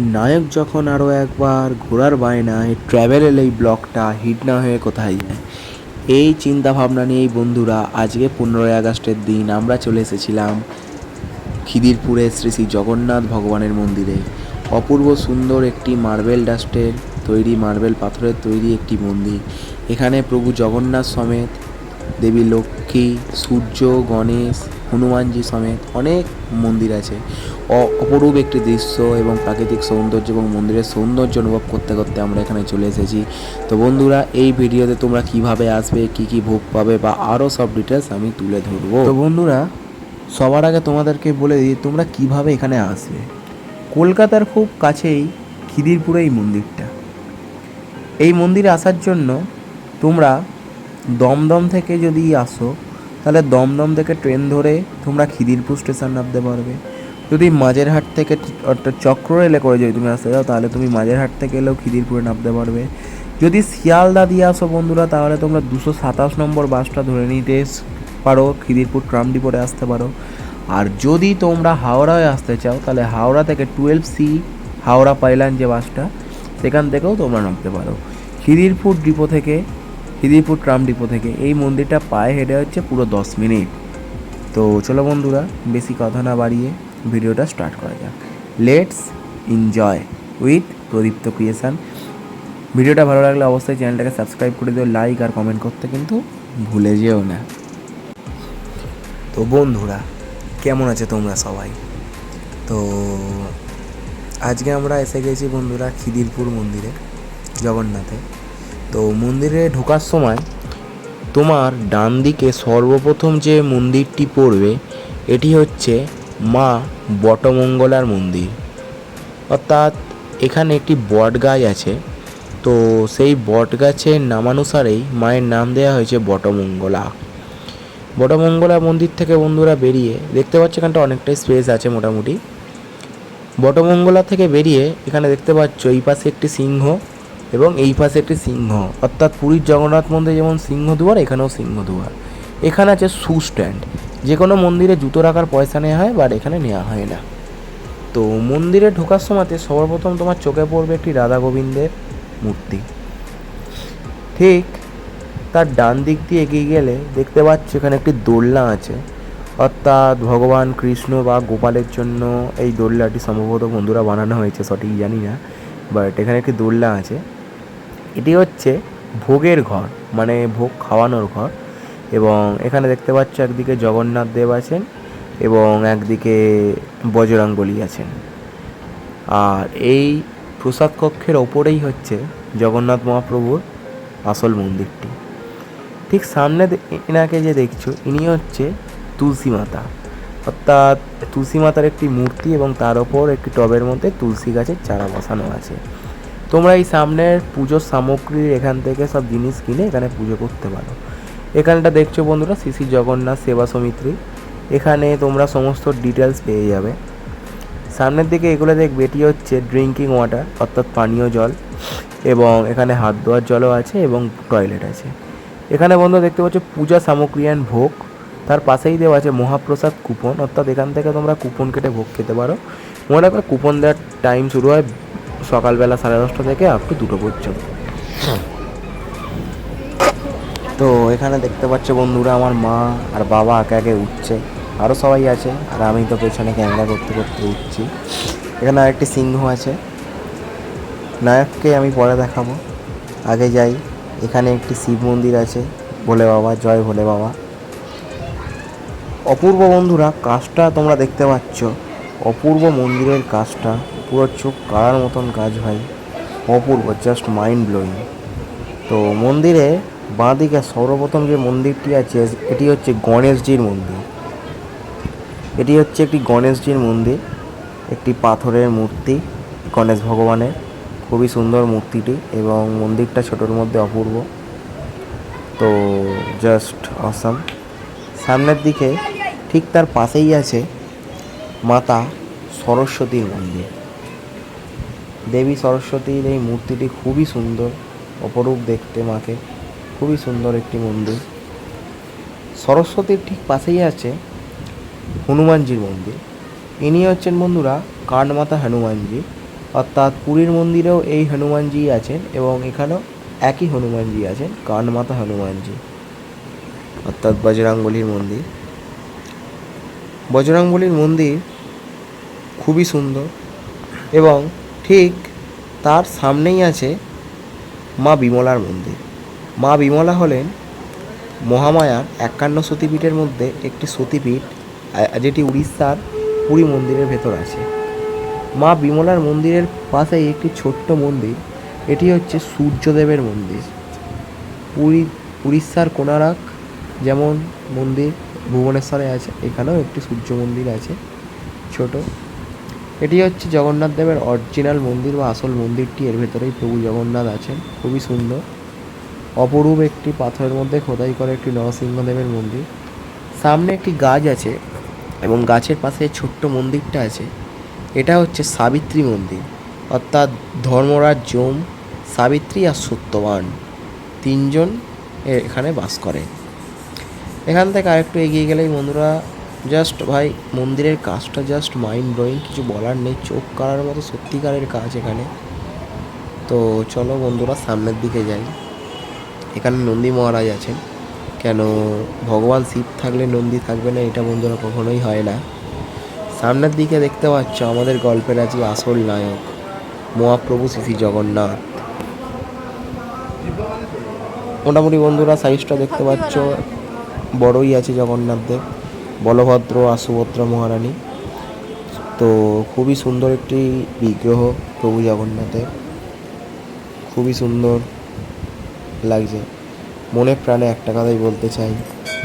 নায়ক যখন আরও একবার ঘোরার বায়নায় ট্র্যাভেল এই ব্লকটা হিট না হয়ে কোথায় যায়? এই চিন্তা ভাবনা নিয়েই বন্ধুরা আজকে পনেরোই আগস্টের দিন আমরা চলে এসেছিলাম খিদিরপুরে শ্রী শ্রী জগন্নাথ ভগবানের মন্দিরে। অপূর্ব সুন্দর একটি মার্বেল ডাস্টের তৈরি মার্বেল পাথরের তৈরি একটি মন্দির। এখানে প্রভু জগন্নাথ সমেত দেবী লক্ষ্মী, সূর্য, গণেশ হনুমানজি সমেত অনেক মন্দির আছে। অপরূপ একটি দৃশ্য এবং প্রাকৃতিক সৌন্দর্য এবং মন্দিরের সৌন্দর্য অনুভব করতে করতে আমরা এখানে চলে এসেছি। তো বন্ধুরা, এই ভিডিওতে তোমরা কীভাবে আসবে, কি কি ভোগ পাবে বা আরও সব ডিটেলস আমি তুলে ধরবো। তো বন্ধুরা, সবার আগে তোমাদেরকে বলে দিই, তোমরা কীভাবে এখানে আসবে। কলকাতার খুব কাছেই খিদিরপুরে এই মন্দিরটা। এই মন্দিরে আসার জন্য তোমরা দমদম থেকে যদি আসো তাহলে দমদম থেকে ট্রেন ধরে তোমরা খিদিরপুর স্টেশন নামতে পারবে। যদি মাঝেরহাট থেকে অর্থাৎ চক্র রেলে করে যদি তুমি আসতে চাও তাহলে তুমি মাঝেরহাট থেকে এলেও খিদিরপুরে নামতে পারবে। যদি শিয়ালদা দিয়ে আসো বন্ধুরা, তাহলে তোমরা দুশো সাতাশ নম্বর বাসটা ধরে নিতে পারো, খিদিরপুর ট্রাম ডিপোরে আসতে পারো। আর যদি তোমরা হাওড়ায় আসতে চাও, তাহলে হাওড়া থেকে টুয়েলভ সি, হাওড়া পাইলান যে বাসটা, সেখান থেকেও তোমরা নামতে পারো। খিদিরপুর ডিপো থেকে খিদিরপুর ট্রাম ডিপো থেকে। এই মন্দিরটা পায়ে হেঁটে হচ্ছে পুরো দশ মিনিট। তো চলো বন্ধুরা, বেশি কথা না বাড়িয়ে ভিডিওটা স্টার্ট করা যাক। Let's enjoy with Pradipta creation ভিডিওটা ভালো লাগলে অবশ্যই চ্যানেলটাকে সাবস্ক্রাইব করে দিও লাইক আর কমেন্ট করতে কিন্তু ভুলে যেও না। তো বন্ধুরা, কেমন আছে তোমরা সবাই? তো আজকে আমরা এসে গেছি বন্ধুরা খিদিরপুর মন্দিরে, জগন্নাথে। তো মন্দিরে ঢোকার সময় তোমার ডান দিকে সর্বপ্রথম যে মন্দিরটি পড়বে, এটি হচ্ছে মা বটমঙ্গলার মন্দির। অর্থাৎ এখানে একটি বট গাছ আছে। তো সেই বট গাছের নামানুসারেই মায়ের নাম দেওয়া হয়েছে বটমঙ্গলা। বটমঙ্গলা মন্দির থেকে বন্ধুরা বেরিয়ে, দেখতে পাচ্ছ এখানটা অনেকটাই স্পেস আছে মোটামুটি। বটমঙ্গলা থেকে বেরিয়ে এখানে দেখতে পাচ্ছ এই পাশে একটি সিংহ। এবং এই পাশে একটি সিংহ। অর্থাৎ পুরীর জগন্নাথ মন্দিরে যেমন সিংহ দুয়ার, এখানেও সিংহ দুয়ার। এখানে আছে শু স্ট্যান্ড যে কোনো মন্দিরে জুতো রাখার পয়সা নেওয়া হয়, বাট এখানে নেওয়া হয় না। তো মন্দিরে ঢোকার সময়তে সর্বপ্রথম তোমার চোখে পড়বে একটি রাধা গোবিন্দের মূর্তি। ঠিক তার ডান দিক দিয়ে এগিয়ে গেলে দেখতে পাচ্ছ এখানে একটি দোলনা আছে। অর্থাৎ ভগবান কৃষ্ণ বা গোপালের জন্য এই দোলনাটি সম্ভবত বন্ধুরা বানানো হয়েছে, সঠিক জানি না, বাট এখানে একটি দোলনা আছে। এটি হচ্ছে ভোগের ঘর মানে ভোগ খাওয়ানোর ঘর। এবং এখানে দেখতে পাচ্ছ একদিকে জগন্নাথ দেব আছেন এবং একদিকে বজরঙ্গলী আছেন। আর এই প্রসাদ কক্ষের ওপরেই হচ্ছে জগন্নাথ মহাপ্রভুর আসল মন্দিরটি। ঠিক সামনে এনাকে যে দেখছ, ইনি হচ্ছে তুলসী মাতা। অর্থাৎ তুলসী মাতার একটি মূর্তি এবং তার ওপর একটি টবের মধ্যে তুলসী গাছের চারা বসানো আছে। তোমরা এই সামনের পুজোর সামগ্রীর এখান থেকে সব জিনিস কিনে এখানে পুজো করতে পারো। এখানটা দেখছ বন্ধুরা শ্রী জগন্নাথ সেবা সমিতি। এখানে তোমরা সমস্ত ডিটেলস পেয়ে যাবে। সামনের দিকে এগুলো দেখবে, এটি হচ্ছে ড্রিঙ্কিং ওয়াটার অর্থাৎ পানীয় জল এবং এখানে হাত ধোয়ার জলও আছে এবং টয়লেট আছে। এখানে বন্ধু দেখতে পাচ্ছ পূজা সামগ্রী অ্যান্ড ভোগ। তার পাশেই দেওয়া আছে মহাপ্রসাদ কুপন অর্থাৎ এখান থেকে তোমরা কুপন কেটে ভোগ খেতে পারো। মনে রাখবে কুপন দেওয়ার টাইম শুরু হয় সকালবেলা সাড়ে দশটা থেকে আপ টু দুটো পর্যন্ত। তো এখানে দেখতে পাচ্ছ বন্ধুরা, আমার মা আর বাবা একে একে উঠছে। আরও সবাই আছে, আর আমি তো পেছনে ক্যামেরা করতে করতে উঠছি। এখানে আরেকটি সিংহ আছে। নায়ককে আমি পরে দেখাবো। আগে যাই। এখানে একটি শিব মন্দির আছে। ভোলে বাবা, জয় ভোলে বাবা। অপূর্ব বন্ধুরা, কাজটা তোমরা দেখতে পাচ্ছ। অপূর্ব মন্দিরের কাজটা, পুরো চোখ কাড়ার মতন কাজ ভাই। অপূর্ব জাস্ট মাইন্ড ব্লোয়িং তো মন্দিরে বাঁদিকে সর্বপ্রথম যে মন্দিরটি আছে, এটি হচ্ছে গণেশজির মন্দির। এটি হচ্ছে একটি গণেশজির মন্দির, একটি পাথরের মূর্তি, গণেশ ভগবানের। খুবই সুন্দর মূর্তিটি এবং মন্দিরটা ছোটোর মধ্যে অপূর্ব। তো জাস্ট অসাম সামনের দিকে ঠিক তার পাশেই আছে মাতা সরস্বতীর মন্দির। দেবী সরস্বতীর এই মূর্তিটি খুবই সুন্দর, অপরূপ দেখতে মাকে। খুবই সুন্দর একটি মন্দির। সরস্বতীর ঠিক পাশেই আছে হনুমানজির মন্দির। ইনি হচ্ছেন বন্ধুরা কাঠমাতা হনুমানজি। অর্থাৎ পুরীর মন্দিরেও এই হনুমানজি আছেন এবং এখানেও একই হনুমানজি আছেন কানমাতা হনুমানজি। অর্থাৎ বজরাঙ্গলির মন্দির। বজরাঙ্গলির মন্দির খুবই সুন্দর। এবং ঠিক তার সামনেই আছে মা বিমলার মন্দির। মা বিমলা হলেন মহামায়ার একান্ন সতীপীঠের মধ্যে একটি সতীপীঠ যেটি উড়িষ্যার পুরী মন্দিরের ভেতর আছে। মা বিমলার মন্দিরের পাশেই একটি ছোট্ট মন্দির, এটি হচ্ছে সূর্যদেবের মন্দির। পুরী, উড়িষ্যার কোনারক যেমন মন্দির ভুবনেশ্বরে আছে, এখানেও একটি সূর্য মন্দির আছে, ছোট। এটি হচ্ছে জগন্নাথ দেবের অরিজিনাল মন্দির বা আসল মন্দিরটি। এর ভেতরেই প্রভু জগন্নাথ আছেন। খুবই সুন্দর। অপরূপ একটি পাথরের মধ্যে খোদাই করে একটি নরসিংহদেবের মন্দির। সামনে একটি গাছ আছে এবং গাছের পাশে ছোট্ট মন্দিরটা আছে। এটা হচ্ছে সাবিত্রী মন্দির। অর্থাৎ ধর্মরাজ যম, সাবিত্রী আর সত্যবান তিনজন এখানে বাস করে এখান থেকে আরেকটু এগিয়ে গেলেই বন্ধুরা জাস্ট ভাই, মন্দিরের কাজটা জাস্ট মাইন্ড ব্লোয়িং কিছু বলার নেই, চোখ কাড়ার মতো সত্যিকারের কাজ এখানে। তো চলো বন্ধুরা, সামনের দিকে যাই। এখানে নন্দী মহারাজ আছেন। কেন, ভগবান শিব থাকলে নন্দী থাকবে না, এটা বন্ধুরা কখনোই হয় না। সামনের দিকে দেখতে পাচ্ছ, আমাদের গল্পের আছি আসল নায়ক, মহাপ্রভু শ্রী জগন্নাথ। মোটামুটি বন্ধুরা সাইজটা দেখতে পাচ্ছ, বড়ই আছে জগন্নাথ দেব বলভদ্র আর সুভদ্রা মহারানী। তো খুবই সুন্দর একটি বিগ্রহ প্রভু জগন্নাথের। খুবই সুন্দর লাগছে। মনে প্রাণে একটা কথাই বলতে চাই,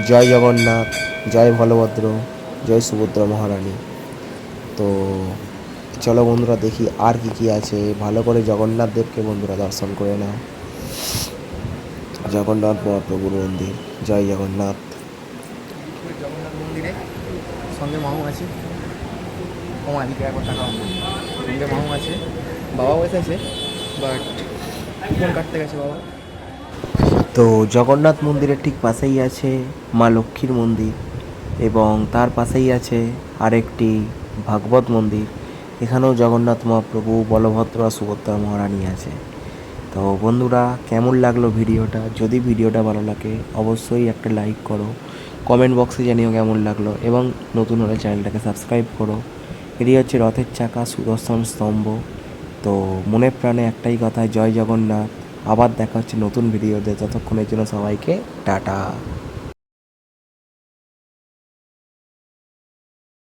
জয় জগন্নাথ, জয় বলভদ্র, জয় সুভদ্রা মহারানী। তো চলো বন্ধুরা দেখি আর কি কি আছে। ভালো করে জগন্নাথ দেবকে বন্ধুরা দর্শন করে নাও। জগন্নাথ মহাপ্রভুর মন্দির। জয় জগন্নাথ। সঙ্গে মাহু আছে। কমা দিকে একবার টাকা সঙ্গে মাহু আছে। বাবা বসেছে বাট ফোন কাটতে গেছে বাবা। তো জগন্নাথ মন্দিরের ঠিক পাশেই আছে মা লক্ষ্মীর মন্দির এবং তার পাশেই আছে আরেকটি ভাগবত মন্দির। এখানেও জগন্নাথ মহাপ্রভু, বলভদ্র আর সুভদ্রা মহারানী আছে। তো বন্ধুরা, কেমন লাগল ভিডিওটা? যদি ভিডিওটা ভালো লাগে, অবশ্যই একটা লাইক করো। কমেন্ট বক্সে জানিও কেমন লাগল এবং নতুন হলে চ্যানেলটাকে সাবস্ক্রাইব করো। এটি হচ্ছে রথের চাকা, সুদর্শন স্তম্ভ। তো মনে প্রাণে একটাই কথা, জয় জগন্নাথ। আবার দেখা হচ্ছে নতুন ভিডিওতে। ততক্ষণের জন্য সবাইকে টাটা।